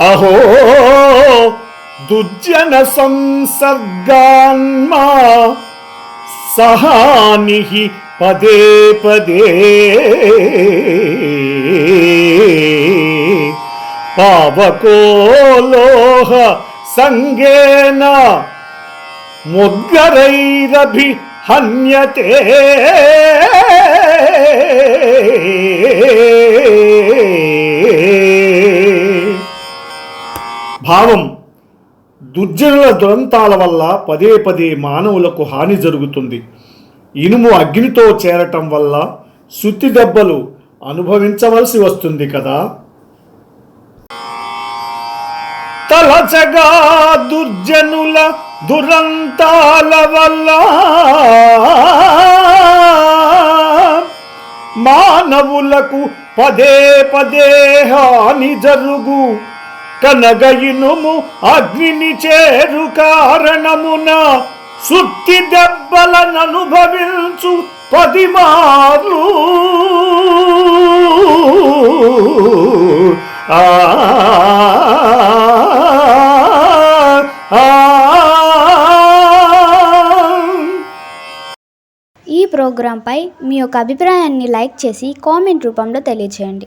అహో దుర్జన సంసర్గాన్మా సహాని పదే పదే. పావకోలోహ సంగేన ముద్గరైరభి హన్యతే భావం దుర్జనుల దురంతాల వల్ల పదే పదే మానవులకు హాని జరుగుతుంది. ఇనుము అగ్నితో చేరటం వల్ల శుద్ధి దెబ్బలు అనుభవించవలసి వస్తుంది కదా? తలచగా దుర్జనుల దురంతాల వల్ల మానవులకు పదే పదే హాని జరుగు. కనగయినుము అగ్నిని చేరు కారణమున సుత్తి దెబ్బలననుభవించు పది మార్లు ఆ, ఈ ప్రోగ్రాంపై మీ యొక్క అభిప్రాయాన్ని లైక్ చేసి కామెంట్ రూపంలో తెలియచేయండి.